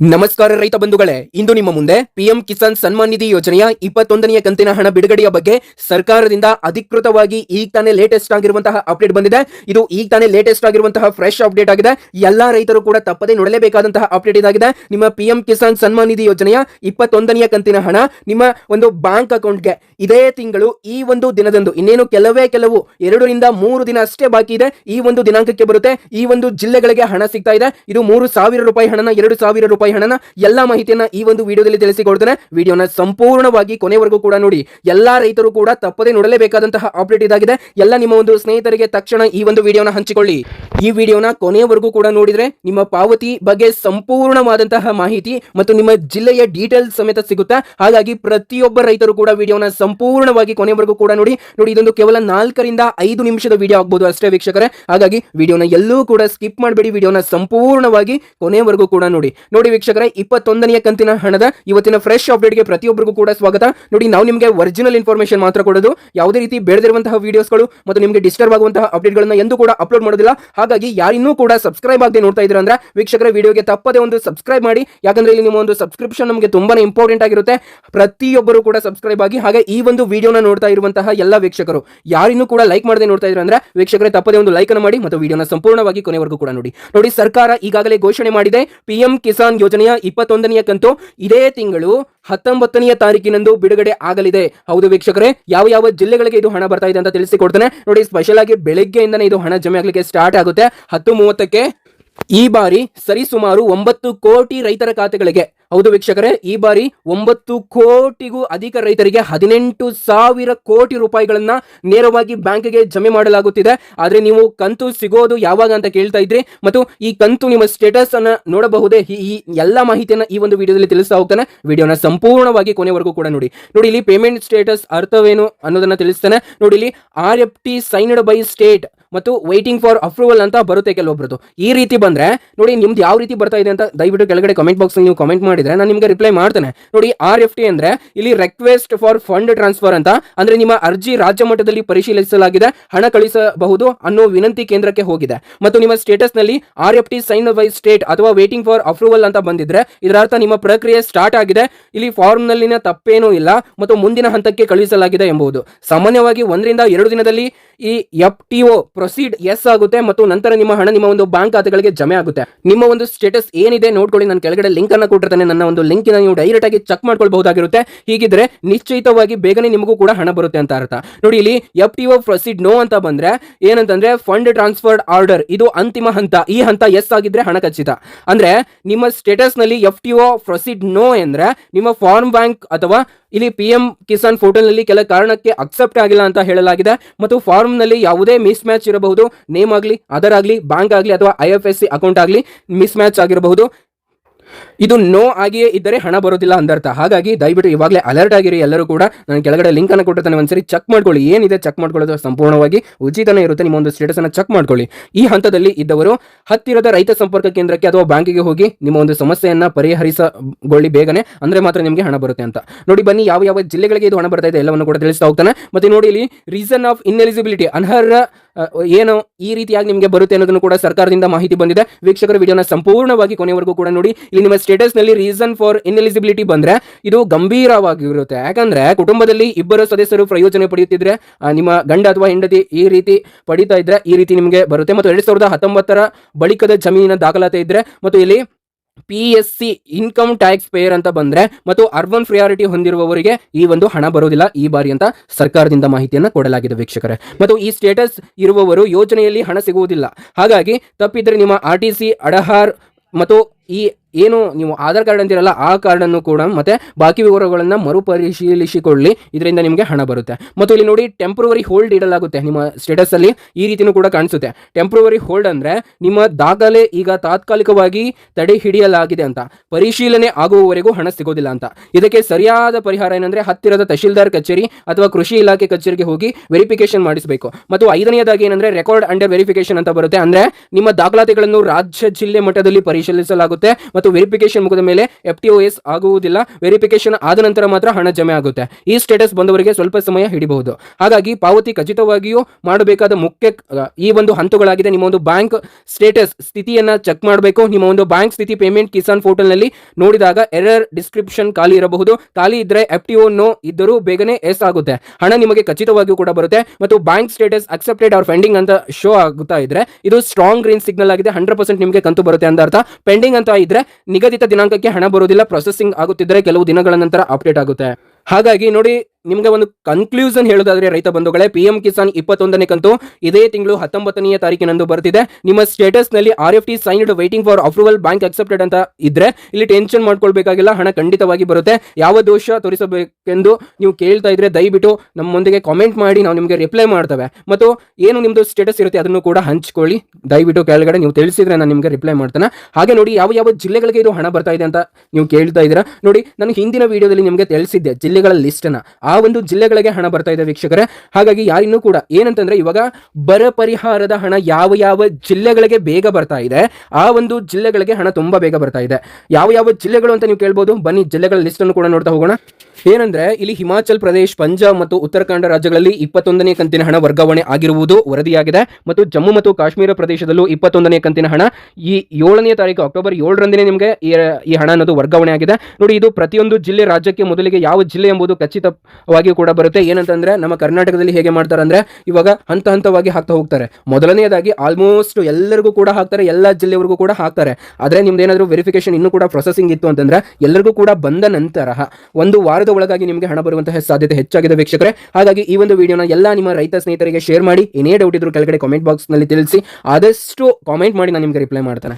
ನಮಸ್ಕಾರ ರೈತ ಬಂಧುಗಳೇ, ಇಂದು ನಿಮ್ಮ ಮುಂದೆ ಪಿಎಂ ಕಿಸಾನ್ ಸನ್ಮಾನ್ ನಿಧಿ ಯೋಜನೆಯ ಇಪ್ಪತ್ತೊಂದನೆಯ ಕಂತಿನ ಹಣ ಬಿಡುಗಡೆಯ ಬಗ್ಗೆ ಸರ್ಕಾರದಿಂದ ಅಧಿಕೃತವಾಗಿ ಈಗ ತಾನೇ ಲೇಟೆಸ್ಟ್ ಆಗಿರುವಂತಹ ಅಪ್ಡೇಟ್ ಬಂದಿದೆ. ಇದು ಈಗ ತಾನೇ ಲೇಟೆಸ್ಟ್ ಆಗಿರುವಂತಹ ಫ್ರೆಶ್ ಅಪ್ಡೇಟ್ ಆಗಿದೆ. ಎಲ್ಲಾ ರೈತರು ಕೂಡ ತಪ್ಪದೆ ನೋಡಲೇಬೇಕಾದಂತಹ ಅಪ್ಡೇಟ್ ಇದಾಗಿದೆ. ನಿಮ್ಮ ಪಿಎಂ ಕಿಸಾನ್ ಸನ್ಮಾನ್ ನಿಧಿ ಯೋಜನೆಯ ಇಪ್ಪತ್ತೊಂದನೆಯ ಕಂತಿನ ಹಣ ನಿಮ್ಮ ಒಂದು ಬ್ಯಾಂಕ್ ಅಕೌಂಟ್ಗೆ ಇದೇ ತಿಂಗಳು ಈ ಒಂದು ದಿನದಂದು, ಇನ್ನೇನು ಕೆಲವೇ ಕೆಲವು ಎರಡರಿಂದ ಮೂರು ದಿನ ಅಷ್ಟೇ ಬಾಕಿ ಇದೆ. ಈ ಒಂದು ದಿನಾಂಕಕ್ಕೆ ಬರುತ್ತೆ. ಈ ಒಂದು ಜಿಲ್ಲೆಗಳಿಗೆ ಹಣ ಸಿಗ್ತಾ ಇದೆ. ಇದು ಮೂರು ಸಾವಿರ ರೂಪಾಯಿ ಹಣನ ಎರಡು ಸಾವಿರ ರೂಪಾಯಿ ಹಣನ ಎಲ್ಲಾ ಮಾಹಿತಿಯನ್ನ ಈ ಒಂದು ವಿಡಿಯೋದಲ್ಲಿ ತಿಳಿಸಿಕೊಡ್ತೇನೆ. ವಿಡಿಯೋನ ಸಂಪೂರ್ಣವಾಗಿ ಕೊನೆವರೆಗೂ ಕೂಡ ನೋಡಿ. ಎಲ್ಲಾ ರೈತರು ಕೂಡ ತಪ್ಪದೇ ನೋಡಲೇಬೇಕಾದಂತಹ ಅಪ್ಡೇಟ್ ಇದಾಗಿದೆ. ಎಲ್ಲ ನಿಮ್ಮ ಒಂದು ಸ್ನೇಹಿತರಿಗೆ ತಕ್ಷಣ ಈ ಒಂದು ವಿಡಿಯೋನ ಹಂಚಿಕೊಳ್ಳಿ. ಈ ವಿಡಿಯೋನ ಕೊನೆಯವರೆಗೂ ಕೂಡ ನೋಡಿದ್ರೆ ನಿಮ್ಮ ಪಾವತಿ ಬಗ್ಗೆ ಸಂಪೂರ್ಣವಾದಂತಹ ಮಾಹಿತಿ ಮತ್ತು ನಿಮ್ಮ ಜಿಲ್ಲೆಯ ಡೀಟೇಲ್ಸ್ ಸಮೇತ ಸಿಗುತ್ತಾ. ಹಾಗಾಗಿ ಪ್ರತಿಯೊಬ್ಬ ರೈತರು ಕೂಡ ವಿಡಿಯೋನ ಸಂಪೂರ್ಣವಾಗಿ ಕೊನೆವರೆಗೂ ಕೂಡ ನೋಡಿ. ನೋಡಿ, ಇದೊಂದು ಕೇವಲ ನಾಲ್ಕರಿಂದ ಐದು ನಿಮಿಷದ ವಿಡಿಯೋ ಆಗ್ಬೋದು ಅಷ್ಟೇ ವೀಕ್ಷಕರೇ. ಹಾಗಾಗಿ ವಿಡಿಯೋನ ಎಲ್ಲೂ ಕೂಡ ಸ್ಕಿಪ್ ಮಾಡಬೇಡಿ. ವಿಡಿಯೋನ ಸಂಪೂರ್ಣವಾಗಿ ಕೊನೆವರೆಗೂ ಕೂಡ ನೋಡಿ. ನೋಡಿ ವೀಕ್ಷಕರೇ, ಇಪ್ಪತ್ತೊಂದನೆಯ ಕಂತಿನ ಹಣದ ಇವತ್ತಿನ ಫ್ರೆಶ್ ಅಪ್ಡೇಟ್ಗೆ ಪ್ರತಿಯೊಬ್ಬರಿಗೂ ಕೂಡ ಸ್ವಾಗತ. ನೋಡಿ, ನಾವು ನಿಮಗೆ ಒರಿಜಿನಲ್ ಇನ್ಫಾರ್ಮೇಶನ್ ಮಾತ್ರ ಕೊಡೋದು. ಯಾವುದೇ ರೀತಿ ಬೆಳೆದಿರುವಂತಹ ವಿಡಿಯೋಸ್ಗಳು ಮತ್ತು ನಿಮಗೆ ಡಿಸ್ಟರ್ಬ್ ಆಗುವಂತಹ ಅಪ್ಡೇಟ್ಗಳನ್ನ ಎಂದು ಕೂಡ ಅಪ್ಲೋಡ್ ಮಾಡೋದಿಲ್ಲ. ಹಾಗಾಗಿ ಯಾರಿನ್ನೂ ಕೂಡ ಸಬ್ಸ್ಕ್ರೈಬ್ ಆಗದೆ ನೋಡ್ತಾ ಇದ್ರೆ ಅಂದ್ರೆ, ವೀಕ್ಷಕರ ವಿಡಿಯೋಗೆ ತಪ್ಪದೇ ಒಂದು ಸಬ್ಸ್ಕ್ರೈಬ್ ಮಾಡಿ. ಯಾಕಂದ್ರೆ ಇಲ್ಲಿ ನಿಮ್ಮ ಒಂದು ಸಬ್ಸ್ಕ್ರಿಪ್ಷನ್ ನಮಗೆ ತುಂಬಾನೇ ಇಂಪಾರ್ಟೆಂಟ್ ಆಗಿರುತ್ತೆ. ಪ್ರತಿಯೊಬ್ಬರು ಕೂಡ ಸಬ್ಸ್ಕ್ರೈಬ್ ಆಗಿ, ಹಾಗೆ ಈ ಒಂದು ವಿಡಿಯೋನ ನೋಡ್ತಾ ಇರುವಂತಹ ಎಲ್ಲ ವೀಕ್ಷಕರು, ಯಾರಿನ್ನೂ ಕೂಡ ಲೈಕ್ ಮಾಡದೆ ನೋಡ್ತಾ ಇದ್ರೆ ಅಂದ್ರೆ, ವೀಕ್ಷಕರೇ, ತಪ್ಪದೇ ಒಂದು ಲೈಕ್ ಅನ್ನು ಮಾಡಿ ಮತ್ತು ವಿಡಿಯೋನ ಸಂಪೂರ್ಣವಾಗಿ ಕೊನೆವರೆಗೂ ಕೂಡ ನೋಡಿ. ನೋಡಿ, ಸರ್ಕಾರ ಈಗಾಗಲೇ ಘೋಷಣೆ ಮಾಡಿದೆ ಪಿಎಂ ಕಿಸಾನ್ ಯೋಜನೆಯ ಇಪ್ಪತ್ತೊಂದನೆಯ ಕಂತು ಇದೇ ತಿಂಗಳು ಹತ್ತೊಂಬತ್ತನೆಯ ತಾರೀಕಿನಂದು ಬಿಡುಗಡೆ ಆಗಲಿದೆ. ಹೌದು ವೀಕ್ಷಕರೇ, ಯಾವ ಯಾವ ಜಿಲ್ಲೆಗಳಿಗೆ ಇದು ಹಣ ಬರ್ತಾ ಇದೆ ಅಂತ ತಿಳಿಸಿಕೊಡ್ತೇನೆ. ನೋಡಿ ಸ್ಪೆಷಲ್ ಆಗಿ ಬೆಳಗ್ಗೆಯಿಂದನೇ ಇದು ಹಣ ಜಮೆ ಆಗಲಿಕ್ಕೆ ಸ್ಟಾರ್ಟ್ ಆಗುತ್ತೆ. ಹತ್ತು ಮೂವತ್ತಕ್ಕೆ ಈ ಬಾರಿ ಸರಿಸುಮಾರು ಒಂಬತ್ತು ಕೋಟಿ ರೈತರ ಖಾತೆಗಳಿಗೆ ಹೌದು ವೀಕ್ಷಕರೇ, ಈ ಬಾರಿ ಒಂಬತ್ತು ಕೋಟಿಗೂ ಅಧಿಕ ರೈತರಿಗೆ ಹದಿನೆಂಟು ಸಾವಿರ ಕೋಟಿ ರೂಪಾಯಿಗಳನ್ನ ನೇರವಾಗಿ ಬ್ಯಾಂಕ್ಗೆ ಜಮೆ ಮಾಡಲಾಗುತ್ತಿದೆ. ಆದ್ರೆ ನೀವು ಕಂತು ಸಿಗೋದು ಯಾವಾಗ ಅಂತ ಕೇಳ್ತಾ ಇದ್ರಿ? ಮತ್ತು ಈ ಕಂತು ನಿಮ್ಮ ಸ್ಟೇಟಸ್ ಅನ್ನ ನೋಡಬಹುದೇ? ಈ ಎಲ್ಲ ಮಾಹಿತಿಯನ್ನ ಈ ಒಂದು ವಿಡಿಯೋದಲ್ಲಿ ತಿಳಿಸ್ತಾ ಹೋಗ್ತಾನೆ. ವಿಡಿಯೋನ ಸಂಪೂರ್ಣವಾಗಿ ಕೊನೆವರೆಗೂ ಕೂಡ ನೋಡಿ. ನೋಡಿ, ಇಲ್ಲಿ ಪೇಮೆಂಟ್ ಸ್ಟೇಟಸ್ ಅರ್ಥವೇನು ಅನ್ನೋದನ್ನ ತಿಳಿಸ್ತಾನೆ. ನೋಡಿ, ಇಲ್ಲಿ R F T signed by state ಮತ್ತು ವೈಟಿಂಗ್ ಫಾರ್ ಅಪ್ರೂವಲ್ ಅಂತ ಬರುತ್ತೆ ಕೆಲವೊಬ್ಬರದು ಈ ರೀತಿ ಬಂದ್ರೆ, ನೋಡಿ, ನಿಮ್ದು ಯಾವ ರೀತಿ ಬರ್ತಾ ಇದೆ ಅಂತ ದಯವಿಟ್ಟು ಕೆಳಗಡೆ ಕಮೆಂಟ್ ಬಾಕ್ಸ್ ನೀವು ಕಮೆಂಟ್ ಮಾಡಿದ್ರೆ ನಾನು ನಿಮಗೆ ರಿಪ್ಲೈ ಮಾಡ್ತೇನೆ. ನೋಡಿ ಆರ್ ಎಫ್ ಟಿ ಅಂದ್ರೆ ಇಲ್ಲಿ ರಿಕ್ವೆಸ್ಟ್ ಫಾರ್ ಫಂಡ್ ಟ್ರಾನ್ಸ್ಫರ್ ಅಂತ, ಅಂದ್ರೆ ನಿಮ್ಮ ಅರ್ಜಿ ರಾಜ್ಯ ಮಟ್ಟದಲ್ಲಿ ಪರಿಶೀಲಿಸಲಾಗಿದೆ, ಹಣ ಕಳಿಸಬಹುದು ಅನ್ನೋ ವಿನಂತಿ ಕೇಂದ್ರಕ್ಕೆ ಹೋಗಿದೆ. ಮತ್ತು ನಿಮ್ಮ ಸ್ಟೇಟಸ್ನಲ್ಲಿ R F T sign by state ಅಥವಾ ವೇಟಿಂಗ್ ಫಾರ್ ಅಪ್ರೂವಲ್ ಅಂತ ಬಂದಿದ್ರೆ ಇದರ ಅರ್ಥ ನಿಮ್ಮ ಪ್ರಕ್ರಿಯೆ ಸ್ಟಾರ್ಟ್ ಆಗಿದೆ. ಇಲ್ಲಿ ಫಾರ್ಮ್ ನಲ್ಲಿನ ತಪ್ಪೇನೂ ಇಲ್ಲ, ಮತ್ತು ಮುಂದಿನ ಹಂತಕ್ಕೆ ಕಳುಹಿಸಲಾಗಿದೆ ಎಂಬುದು. ಸಾಮಾನ್ಯವಾಗಿ ಒಂದರಿಂದ ಎರಡು ದಿನದಲ್ಲಿ ಈ F T O proceed yes ಆಗುತ್ತೆ, ಮತ್ತು ನಂತರ ನಿಮ್ಮ ಹಣ ನಿಮ್ಮ ಒಂದು ಬ್ಯಾಂಕ್ ಖಾತೆಗಳಿಗೆ ಜಮೆ ಆಗುತ್ತೆ. ನಿಮ್ಮ ಒಂದು ಸ್ಟೇಟಸ್ ಏನಿದೆ ನೋಡ್ಕೊಳ್ಳಿ, ನಾನು ಕೆಳಗಡೆ ಲಿಂಕ್ ಅನ್ನ ಕೊಟ್ಟಿರ್ತೇನೆ ನನ್ನ ಒಂದು ಲಿಂಕ್ ನೀವು ಡೈರೆಕ್ಟ್ ಆಗಿ ಚೆಕ್ ಮಾಡ್ಕೊಳ್ಬಹುದಾಗಿರುತ್ತೆ. ಹೀಗಿದ್ರೆ ನಿಶ್ಚಿತವಾಗಿ ಬೇಗನೆ ನಿಮಗೂ ಕೂಡ ಹಣ ಬರುತ್ತೆ ಅಂತ ಅರ್ಥ. ನೋಡಿ, ಇಲ್ಲಿ F T O proceed no ಅಂತ ಬಂದ್ರೆ ಏನಂತಂದ್ರೆ ಫಂಡ್ ಟ್ರಾನ್ಸ್ಫರ್ಡ್ ಆರ್ಡರ್ ಇದು ಅಂತಿಮ ಹಂತ. ಈ ಹಂತ ಎಸ್ ಆಗಿದ್ರೆ ಹಣ ಖಚಿತ. ಅಂದ್ರೆ ನಿಮ್ಮ ಸ್ಟೇಟಸ್ನಲ್ಲಿ F T O proceed no ಅಂದ್ರೆ ನಿಮ್ಮ ಫಾರ್ಮ್ ಬ್ಯಾಂಕ್ ಅಥವಾ ಇಲ್ಲಿ ಪಿ ಎಂ ಕಿಸಾನ್ನಲ್ಲಿ ಕೆಲ ಕಾರಣಕ್ಕೆ ಅಕ್ಸೆಪ್ಟ್ ಆಗಿಲ್ಲ ಅಂತ ಹೇಳಲಾಗಿದೆ. ಮತ್ತು ಫಾರ್ಮ್ನಲ್ಲಿ ಯಾವುದೇ ಮಿಸ್ ಮ್ಯಾಚ್ ಇರಬಹುದು. ನೇಮ್ ಆಗಲಿ ಅದರ್ ಆಗಲಿ ಬ್ಯಾಂಕ್ ಆಗಲಿ ಅಥವಾ I F S C account ಆಗಲಿ ಮಿಸ್ ಮ್ಯಾಚ್ ಆಗಿರಬಹುದು. ಇದು ನೋ ಆಗಿಯೇ ಇದ್ದರೆ ಹಣ ಬರೋದಿಲ್ಲ ಅಂದರ್ಥ. ಹಾಗಾಗಿ ದಯವಿಟ್ಟು ಇವಾಗಲೇ ಅಲರ್ಟ್ ಆಗಿರಿ ಎಲ್ಲರೂ ಕೂಡ. ನಾನು ಕೆಳಗಡೆ ಲಿಂಕ್ ಅನ್ನು ಕೊಟ್ಟಿರ್ತಾನೆ, ಒಂದ್ಸರಿ ಚೆಕ್ ಮಾಡ್ಕೊಳ್ಳಿ. ಏನಿದೆ ಚೆಕ್ ಮಾಡ್ಕೊಳ್ಳೋದು ಸಂಪೂರ್ಣವಾಗಿ ಉಚಿತನೇ ಇರುತ್ತೆ. ನಿಮ್ಮ ಒಂದು ಸ್ಟೇಟಸ್ ಅನ್ನು ಚೆಕ್ ಮಾಡ್ಕೊಳ್ಳಿ. ಈ ಹಂತದಲ್ಲಿ ಇದ್ದವರು ಹತ್ತಿರದ ರೈತ ಸಂಪರ್ಕ ಕೇಂದ್ರಕ್ಕೆ ಅಥವಾ ಬ್ಯಾಂಕಿಗೆ ಹೋಗಿ ನಿಮ್ಮ ಒಂದು ಸಮಸ್ಯೆಯನ್ನು ಪರಿಹರಿಸಗೊಳ್ಳಿ ಬೇಗನೆ. ಅಂದ್ರೆ ಮಾತ್ರ ನಿಮಗೆ ಹಣ ಬರುತ್ತೆ ಅಂತ. ನೋಡಿ, ಬನ್ನಿ ಯಾವ ಯಾವ ಜಿಲ್ಲೆಗಳಿಗೆ ಇದು ಹಣ ಬರ್ತಾ ಇದೆ ಎಲ್ಲವನ್ನು ಕೂಡ ತಿಳಿಸ್ತಾ ಹೋಗ್ತಾನೆ. ಮತ್ತೆ ನೋಡಿ, ಇಲ್ಲಿ ರೀಸನ್ ಆಫ್ ಇನ್ಎಲಿಜಿಬಿಲಿಟಿ ಅನರ್ಹ ಏನು ಈ ರೀತಿಯಾಗಿ ನಿಮಗೆ ಬರುತ್ತೆ ಅನ್ನೋದನ್ನು ಕೂಡ ಸರ್ಕಾರದಿಂದ ಮಾಹಿತಿ ಬಂದಿದೆ. ವೀಕ್ಷಕರ, ವಿಡಿಯೋನ ಸಂಪೂರ್ಣವಾಗಿ ಕೊನೆವರೆಗೂ ಕೂಡ ನೋಡಿ. ಇಲ್ಲಿ ನಿಮ್ಮ ಸ್ಟೇಟಸ್ನಲ್ಲಿ ರೀಸನ್ ಫಾರ್ ಇನ್ಎಲಿಜಿಬಿಲಿಟಿ ಬಂದ್ರೆ ಇದು ಗಂಭೀರವಾಗಿರುತ್ತೆ. ಯಾಕಂದ್ರೆ ಕುಟುಂಬದಲ್ಲಿ ಇಬ್ಬರು ಸದಸ್ಯರು ಪ್ರಯೋಜನ ಪಡೆಯುತ್ತಿದ್ರೆ ನಿಮ್ಮ ಗಂಡ ಅಥವಾ ಹೆಂಡತಿ ಈ ರೀತಿ ಪಡಿತಾ ಇದ್ರೆ ಈ ರೀತಿ ನಿಮಗೆ ಬರುತ್ತೆ. ಮತ್ತು ಎರಡು ಸಾವಿರದ ಹತ್ತೊಂಬತ್ತರ ಬಳಿಕದ ಜಮೀನಿನ ದಾಖಲಾತಿ ಇದ್ರೆ, ಮತ್ತು ಇಲ್ಲಿ P S C income tax payer ಅಂತ ಬಂದ್ರೆ ಮತ್ತು ಅರ್ಬನ್ ಪ್ರಿಯಾರಿಟಿ ಹೊಂದಿರುವವರಿಗೆ ಈ ಒಂದು ಹಣ ಬರೋದಿಲ್ಲ ಈ ಬಾರಿ ಅಂತ ಸರ್ಕಾರದಿಂದ ಮಾಹಿತಿಯನ್ನು ಕೊಡಲಾಗಿದೆ ವೀಕ್ಷಕರೇ. ಮತ್ತು ಈ ಸ್ಟೇಟಸ್ ಇರುವವರು ಯೋಜನೆಯಲ್ಲಿ ಹಣ ಸಿಗುವುದಿಲ್ಲ. ಹಾಗಾಗಿ ತಪ್ಪಿದ್ರೆ ನಿಮ್ಮ ಆರ್ ಟಿ ಸಿ ಅಡಹಾರ್ ಮತ್ತು ಈ ಏನು, ನೀವು ಆಧಾರ್ ಕಾರ್ಡ್ ಅಂತಿರಲ್ಲ, ಆ ಕಾರ್ಡನ್ನು ಕೂಡ ಮತ್ತೆ ಬಾಕಿ ವಿವರಗಳನ್ನು ಮರುಪರಿಶೀಲಿಸಿಕೊಳ್ಳಿ. ಇದರಿಂದ ನಿಮಗೆ ಹಣ ಬರುತ್ತೆ. ಮತ್ತು ಇಲ್ಲಿ ನೋಡಿ ಟೆಂಪ್ರವರಿ ಹೋಲ್ಡ್ ಇಡಲಾಗುತ್ತೆ. ನಿಮ್ಮ ಸ್ಟೇಟಸ್ ಅಲ್ಲಿ ಈ ರೀತಿಯೂ ಕೂಡ ಕಾಣಿಸುತ್ತೆ. ಟೆಂಪ್ರವರಿ ಹೋಲ್ಡ್ ಅಂದ್ರೆ ನಿಮ್ಮ ದಾಖಲೆ ಈಗ ತಾತ್ಕಾಲಿಕವಾಗಿ ತಡೆ ಹಿಡಿಯಲಾಗಿದೆ ಅಂತ. ಪರಿಶೀಲನೆ ಆಗುವವರೆಗೂ ಹಣ ಸಿಗೋದಿಲ್ಲ ಅಂತ. ಇದಕ್ಕೆ ಸರಿಯಾದ ಪರಿಹಾರ ಏನಂದ್ರೆ ಹತ್ತಿರದ ತಹಶೀಲ್ದಾರ್ ಕಚೇರಿ ಅಥವಾ ಕೃಷಿ ಇಲಾಖೆ ಕಚೇರಿಗೆ ಹೋಗಿ ವೆರಿಫಿಕೇಶನ್ ಮಾಡಿಸಬೇಕು. ಮತ್ತು ಐದನೆಯದಾಗಿ ಏನಂದ್ರೆ ರೆಕಾರ್ಡ್ ಅಂಡರ್ ವೆರಿಫಿಕೇಶನ್ ಅಂತ ಬರುತ್ತೆ. ಅಂದ್ರೆ ನಿಮ್ಮ ದಾಖಲಾತಿಗಳನ್ನು ರಾಜ್ಯ ಜಿಲ್ಲೆ ಮಟ್ಟದಲ್ಲಿ ಪರಿಶೀಲಿಸಲಾಗುತ್ತೆ. ಮತ್ತು ವೆರಿಫಿಕೇಶನ್ ಮುಗಿದ ಮೇಲೆ ಎಫ್ ಟಿ ಎಸ್ ಆಗುವುದಿಲ್ಲ. ವೆರಿಫಿಕೇಶನ್ ಆದ ನಂತರ ಮಾತ್ರ ಹಣ ಜಮೆ ಆಗುತ್ತೆ. ಈ ಸ್ಟೇಟಸ್ ಬಂದವರಿಗೆ ಸ್ವಲ್ಪ ಸಮಯ ಹಿಡಿಬಹುದು. ಹಾಗಾಗಿ ಪಾವತಿ ಖಚಿತವಾಗಿಯೂ ಮಾಡಬೇಕಾದ ಮುಖ್ಯ ಈ ಒಂದು ಹಂತಗಳಾಗಿದೆ. ನಿಮ್ಮ ಒಂದು ಬ್ಯಾಂಕ್ ಸ್ಟೇಟಸ್ ಸ್ಥಿತಿಯನ್ನ ಚೆಕ್ ಮಾಡಬೇಕು. ನಿಮ್ಮ ಒಂದು ಬ್ಯಾಂಕ್ ಸ್ಥಿತಿ ಪೇಮೆಂಟ್ ಕಿಸಾನ್ ಪೋರ್ಟಲ್ನಲ್ಲಿ ನೋಡಿದಾಗ ಎರರ್ ಡಿಸ್ಕ್ರಿಪ್ಷನ್ ಖಾಲಿ ಇರಬಹುದು. ಖಾಲಿ ಇದ್ರೆ ಎಫ್ ಟಿ ನೋ ಇದ್ದರೂ ಬೇಗನೆ ಎಸ್ ಆಗುತ್ತೆ. ಹಣ ನಿಮಗೆ ಖಚಿತವಾಗಿಯೂ ಕೂಡ ಬರುತ್ತೆ. ಮತ್ತು bank status accepted or pending ಅಂತ ಶೋ ಆಗುತ್ತಾ ಇದ್ರೆ, ಇದು ಸ್ಟ್ರಾಂಗ್ ಗ್ರೀನ್ ಸಿಗ್ನಲ್ ಆಗಿದೆ. ಹಂಡ್ರೆಡ್ ಪರ್ಸೆಂಟ್ ನಿಮಗೆ ಕಂತು ಬರುತ್ತೆ ಅಂತ ಅರ್ಥ. ಪೆಂಡಿಂಗ್ ಅಂತ ಇದ್ರೆ ನಿಗದಿತ ದಿನಾಂಕಕ್ಕೆ ಹಣ ಬರುವುದಿಲ್ಲ ಪ್ರೊಸೆಸಿಂಗ್ ಆಗುತ್ತಿದ್ದರೆ ಕೆಲವು ದಿನಗಳ ನಂತರ ಅಪ್ಡೇಟ್ ಆಗುತ್ತೆ. ಹಾಗಾಗಿ ನೋಡಿ ನಿಮಗೆ ಒಂದು ಕನ್ಕ್ಲೂಷನ್ ಹೇಳೋದಾದ್ರೆ ರೈತ ಬಂಧುಗಳೇ ಪಿ ಎಂ ಕಿಸಾನ್ ಇಪ್ಪತ್ತೊಂದನೇ ಕಂತು ಇದೇ ತಿಂಗಳು ಹತ್ತೊಂಬತ್ತನೆಯ ತಾರೀಕಿನಂದು ಬರ್ತಿದೆ ನಿಮ್ಮ ಸ್ಟೇಟಸ್ನಲ್ಲಿ R F T signed waiting for approval bank accepted ಅಂತ ಇದ್ರೆ ಇಲ್ಲಿ ಟೆನ್ಷನ್ ಮಾಡ್ಕೊಳ್ಬೇಕಾಗಿಲ್ಲ, ಹಣ ಖಂಡಿತವಾಗಿ ಬರುತ್ತೆ. ಯಾವ ದೋಷ ತೋರಿಸಬೇಕೆಂದು ನೀವು ಕೇಳ್ತಾ ಇದ್ರೆ ದಯವಿಟ್ಟು ನಮ್ಮೊಂದಿಗೆ ಕಾಮೆಂಟ್ ಮಾಡಿ, ನಾವು ನಿಮಗೆ ರಿಪ್ಲೈ ಮಾಡ್ತೇವೆ. ಮತ್ತು ಏನು ನಿಮ್ದು ಸ್ಟೇಟಸ್ ಇರುತ್ತೆ ಅದನ್ನು ಕೂಡ ಹಂಚ್ಕೊಳ್ಳಿ. ದಯವಿಟ್ಟು ಕೆಳಗಡೆ ನೀವು ತಿಳಿಸಿದ್ರೆ ನಾನು ನಿಮಗೆ ರಿಪ್ಲೈ ಮಾಡ್ತೇನೆ. ಹಾಗೆ ನೋಡಿ, ಯಾವ ಯಾವ ಜಿಲ್ಲೆಗಳಿಗೆ ಇದು ಹಣ ಬರ್ತಾ ಇದೆ ಅಂತ ನೀವು ಕೇಳ್ತಾ ಇದ್ದೀರಾ? ನೋಡಿ, ನಾನು ಹಿಂದಿನ ವಿಡಿಯೋದಲ್ಲಿ ನಿಮಗೆ ತಿಳಿಸಿದ್ದೆ, ಜಿಲ್ಲೆಗಳ ಲಿಸ್ಟನ್ನ ಆ ಒಂದು ಜಿಲ್ಲೆಗಳಿಗೆ ಹಣ ಬರ್ತಾ ಇದೆ ವೀಕ್ಷಕರೇ. ಹಾಗಾಗಿ ಯಾರಿನ್ನೂ ಕೂಡ ಏನಂತಂದ್ರೆ ಇವಾಗ ಬರ ಪರಿಹಾರದ ಹಣ ಯಾವ ಯಾವ ಜಿಲ್ಲೆಗಳಿಗೆ ಬೇಗ ಬರ್ತಾ ಇದೆ, ಆ ಒಂದು ಜಿಲ್ಲೆಗಳಿಗೆ ಹಣ ತುಂಬಾ ಬೇಗ ಬರ್ತಾ ಇದೆ. ಯಾವ ಯಾವ ಜಿಲ್ಲೆಗಳು ಅಂತ ನೀವು ಕೇಳ್ಬೋದು? ಬನ್ನಿ ಜಿಲ್ಲೆಗಳ ಲಿಸ್ಟ್ ಅನ್ನು ಕೂಡ ನೋಡ್ತಾ ಹೋಗೋಣ. ಏನಂದ್ರೆ, ಇಲ್ಲಿ ಹಿಮಾಚಲ್ ಪ್ರದೇಶ್, ಪಂಜಾಬ್ ಮತ್ತು ಉತ್ತರಾಖಂಡ ರಾಜ್ಯಗಳಲ್ಲಿ ಇಪ್ಪತ್ತೊಂದನೇ ಕಂತಿನ ಹಣ ವರ್ಗಾವಣೆ ಆಗಿರುವುದು ವರದಿಯಾಗಿದೆ. ಮತ್ತು ಜಮ್ಮು ಮತ್ತು ಕಾಶ್ಮೀರ ಪ್ರದೇಶದಲ್ಲೂ ಇಪ್ಪತ್ತೊಂದನೇ ಕಂತಿನ ಹಣ ಈ ಏಳನೇ ತಾರೀಕು, ಅಕ್ಟೋಬರ್ ಏಳರಂದೇ ನಿಮಗೆ ಈ ಹಣ ಅನ್ನೋದು ವರ್ಗಾವಣೆ ಆಗಿದೆ. ನೋಡಿ, ಇದು ಪ್ರತಿಯೊಂದು ಜಿಲ್ಲೆ ರಾಜ್ಯಕ್ಕೆ ಮೊದಲಿಗೆ ಯಾವ ಜಿಲ್ಲೆ ಎಂಬುದು ಖಚಿತವಾಗಿ ಕೂಡ ಬರುತ್ತೆ. ಏನಂತಂದ್ರೆ, ನಮ್ಮ ಕರ್ನಾಟಕದಲ್ಲಿ ಹೇಗೆ ಮಾಡ್ತಾರೆ ಅಂದ್ರೆ, ಇವಾಗ ಹಂತ ಹಂತವಾಗಿ ಹಾಕ್ತಾ ಹೋಗ್ತಾರೆ. ಮೊದಲನೆಯದಾಗಿ ಆಲ್ಮೋಸ್ಟ್ ಎಲ್ಲರಿಗೂ ಕೂಡ ಹಾಕ್ತಾರೆ, ಎಲ್ಲ ಜಿಲ್ಲೆವರೆಗೂ ಕೂಡ ಹಾಕ್ತಾರೆ. ಆದ್ರೆ ನಿಮ್ದು ವೆರಿಫಿಕೇಶನ್ ಇನ್ನೂ ಕೂಡ ಪ್ರೊಸೆಸಿಂಗ್ ಇತ್ತು ಅಂತಂದ್ರೆ, ಎಲ್ಲರಿಗೂ ಕೂಡ ಬಂದ ನಂತರ, ಒಂದು ಒಳಗಾಗಿ ನಿಮಗೆ ಹಣ ಬರುವಂತಹ ಸಾಧ್ಯತೆ ಹೆಚ್ಚಾಗಿದೆ ವೀಕ್ಷಕರೇ. ಹಾಗಾಗಿ ಈ ಒಂದು ವಿಡಿಯೋನ ಎಲ್ಲ ನಿಮ್ಮ ರೈತ ಸ್ನೇಹಿತರಿಗೆ ಶೇರ್ ಮಾಡಿ. ಏನೇ ಡೌಟ್ ಇದ್ರು ಕೆಳಗಡೆ ಕಾಮೆಂಟ್ ಬಾಕ್ಸ್ನಲ್ಲಿ ತಿಳಿಸಿ. ಆದಷ್ಟು ಕಾಮೆಂಟ್ ಮಾಡಿ, ನಾನು ನಿಮಗೆ ರಿಪ್ಲೈ ಮಾಡ್ತೇನೆ.